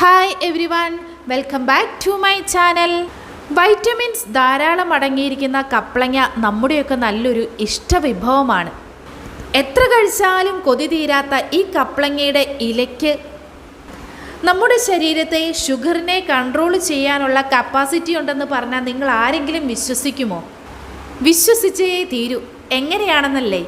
Hi everyone welcome back to my channel vitamins ധാരാളം അടങ്ങിയിരിക്കുന്ന കപ്ലങ്ങ നമ്മുടെയൊക്കെ നല്ലൊരു ഇഷ്ടവിഭവമാണ് എത്ര കഴിച്ചാലും കൊതി തീരാത്ത ഈ കപ്ലങ്ങയുടെ ഇലയ്ക്ക് നമ്മുടെ ശരീരത്തെ ഷുഗറിനെ കൺട്രോൾ ചെയ്യാനുള്ള കപ്പാസിറ്റി ഉണ്ടെന്ന് പറഞ്ഞാൽ നിങ്ങൾ ആരെങ്കിലും വിശ്വസിക്കുമോ? വിശ്വസിച്ചേ തീരൂ. എങ്ങനെയാണെന്നല്ലേ?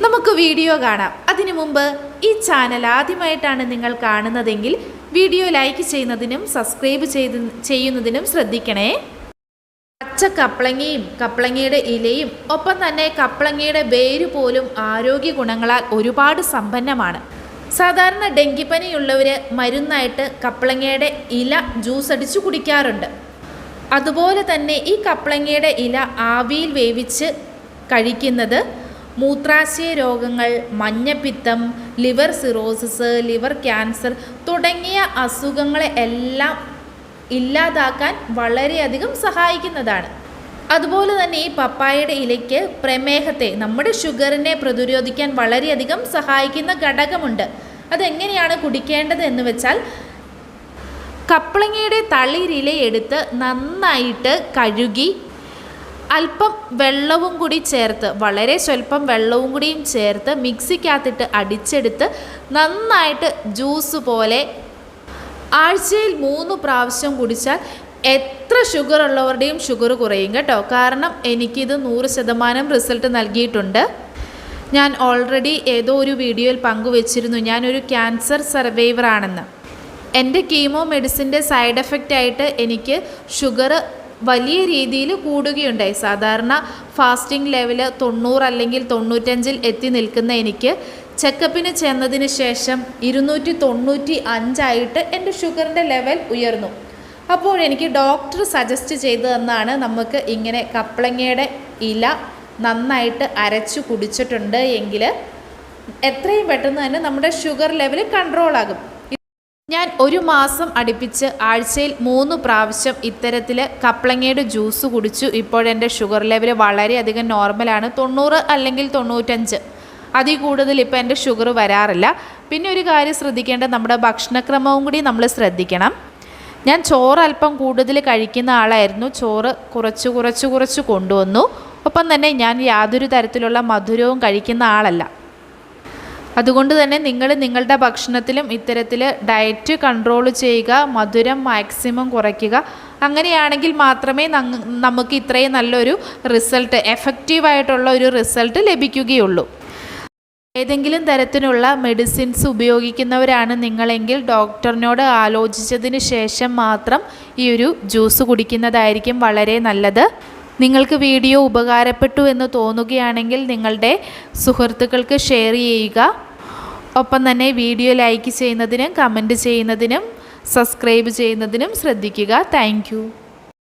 നമുക്ക് വീഡിയോ കാണാം. അതിനു മുമ്പ് ഈ ചാനൽ ആദ്യമായിട്ടാണ് നിങ്ങൾ കാണുന്നതെങ്കിൽ വീഡിയോ ലൈക്ക് ചെയ്യുന്നതിനും സബ്സ്ക്രൈബ് ചെയ്ത് ചെയ്യുന്നതിനും ശ്രദ്ധിക്കണേ. പച്ച കപ്ലങ്ങയും കപ്ലങ്ങയുടെ ഇലയും ഒപ്പം തന്നെ കപ്ലങ്ങയുടെ വേര് പോലും ആരോഗ്യ ഗുണങ്ങളാൽ ഒരുപാട് സമ്പന്നമാണ്. സാധാരണ ഡെങ്കിപ്പനിയുള്ളവർ മരുന്നായിട്ട് കപ്ലങ്ങയുടെ ഇല ജ്യൂസ് അടിച്ചു കുടിക്കാറുണ്ട്. അതുപോലെ തന്നെ ഈ കപ്ലങ്ങയുടെ ഇല ആവിയിൽ വേവിച്ച് കഴിക്കുന്നത് മൂത്രാശയ രോഗങ്ങൾ മഞ്ഞപ്പിത്തം ലിവർ സിറോസിസ് ലിവർ ക്യാൻസർ തുടങ്ങിയ അസുഖങ്ങളെ എല്ലാം ഇല്ലാതാക്കാൻ വളരെയധികം സഹായിക്കുന്നതാണ്. അതുപോലെ തന്നെ ഈ പപ്പായയുടെ ഇലയ്ക്ക് പ്രമേഹത്തെ നമ്മുടെ ഷുഗറിനെ പ്രതിരോധിക്കാൻ വളരെയധികം സഹായിക്കുന്ന ഘടകമുണ്ട്. അതെങ്ങനെയാണ് കുടിക്കേണ്ടത് എന്ന് വെച്ചാൽ കപ്ലങ്ങയുടെ തളിരിലയെടുത്ത് നന്നായിട്ട് കഴുകി അല്പം വെള്ളവും കൂടി ചേർത്ത് വളരെ സ്വല്പം വെള്ളവും കൂടിയും ചേർത്ത് മിക്സിക്കകത്തിട്ട് അടിച്ചെടുത്ത് നന്നായിട്ട് ജ്യൂസ് പോലെ ആഴ്ചയിൽ മൂന്ന് പ്രാവശ്യം കുടിച്ചാൽ എത്ര ഷുഗർ ഉള്ളവരുടെയും ഷുഗർ കുറയും കേട്ടോ. കാരണം എനിക്കിത് നൂറ് ശതമാനം റിസൾട്ട് നൽകിയിട്ടുണ്ട്. ഞാൻ ഓൾറെഡി ഏതോ ഒരു വീഡിയോയിൽ പങ്കുവച്ചിരുന്നു. ഞാനൊരു ക്യാൻസർ സർവൈവർ ആണെന്ന്. എന്റെ കീമോ മെഡിസിന്റെ സൈഡ് എഫക്റ്റ് ആയിട്ട് എനിക്ക് ഷുഗർ വലിയ രീതിയിൽ കൂടുകയുണ്ടായി. സാധാരണ ഫാസ്റ്റിംഗ് ലെവൽ തൊണ്ണൂറ് അല്ലെങ്കിൽ തൊണ്ണൂറ്റഞ്ചിൽ എത്തി നിൽക്കുന്ന എനിക്ക് ചെക്കപ്പിന് ചെന്നതിന് ശേഷം ഇരുന്നൂറ്റി തൊണ്ണൂറ്റി അഞ്ചായിട്ട് എന്റെ ഷുഗറിന്റെ ലെവൽ ഉയർന്നു. അപ്പോൾ എനിക്ക് ഡോക്ടർ സജസ്റ്റ് ചെയ്തു തന്നാണ് നമുക്ക് ഇങ്ങനെ കപ്ലങ്ങയുടെ ഇല നന്നായിട്ട് അരച്ചു കുടിച്ചിട്ടുണ്ട് എങ്കിൽ എത്രയും പെട്ടെന്ന് തന്നെ നമ്മുടെ ഷുഗർ ലെവൽ കൺട്രോൾ ആകും. ഞാൻ ഒരു മാസം അടുപ്പിച്ച് ആഴ്ചയിൽ മൂന്ന് പ്രാവശ്യം ഇത്തരത്തിൽ കപ്ലങ്ങയുടെ ജ്യൂസ് കുടിച്ചു. ഇപ്പോഴെന്റെ ഷുഗർ ലെവൽ വളരെയധികം നോർമലാണ് തൊണ്ണൂറ് അല്ലെങ്കിൽ തൊണ്ണൂറ്റഞ്ച്. അതിൽ കൂടുതൽ ഇപ്പോൾ എന്റെ ഷുഗർ വരാറില്ല. പിന്നെ ഒരു കാര്യം ശ്രദ്ധിക്കേണ്ടത് നമ്മുടെ ഭക്ഷണക്രമവും കൂടി നമ്മൾ ശ്രദ്ധിക്കണം. ഞാൻ ചോറ് അല്പം കൂടുതൽ കഴിക്കുന്ന ആളായിരുന്നു. ചോറ് കുറച്ച് കുറച്ച് കുറച്ച് കൊണ്ടുവന്നു. ഒപ്പം തന്നെ ഞാൻ യാതൊരു തരത്തിലുള്ള മധുരവും കഴിക്കുന്ന ആളല്ല. അതുകൊണ്ട് തന്നെ നിങ്ങൾ നിങ്ങളുടെ ഭക്ഷണത്തിലും ഇത്തരത്തിൽ ഡയറ്റ് കൺട്രോൾ ചെയ്യുക മധുരം മാക്സിമം കുറയ്ക്കുക. അങ്ങനെയാണെങ്കിൽ മാത്രമേ നമുക്ക് ഇത്രയും നല്ലൊരു റിസൾട്ട് എഫക്റ്റീവായിട്ടുള്ള ഒരു റിസൾട്ട് ലഭിക്കുകയുള്ളൂ. ഏതെങ്കിലും തരത്തിലുള്ള മെഡിസിൻസ് ഉപയോഗിക്കുന്നവരാണ് നിങ്ങളെങ്കിൽ ഡോക്ടറിനോട് ആലോചിച്ചതിന് ശേഷം മാത്രം ഈ ഒരു ജ്യൂസ് കുടിക്കുന്നതായിരിക്കും വളരെ നല്ലത്. നിങ്ങൾക്ക് വീഡിയോ ഉപകാരപ്പെട്ടു എന്ന് തോന്നുകയാണെങ്കിൽ നിങ്ങളുടെ സുഹൃത്തുക്കൾക്ക് ഷെയർ ചെയ്യുക. ഒപ്പം തന്നെ വീഡിയോ ലൈക്ക് ചെയ്യുന്നതിനും കമന്റ് ചെയ്യുന്നതിനും സബ്സ്ക്രൈബ് ചെയ്യുന്നതിനും ശ്രദ്ധിക്കുക. താങ്ക്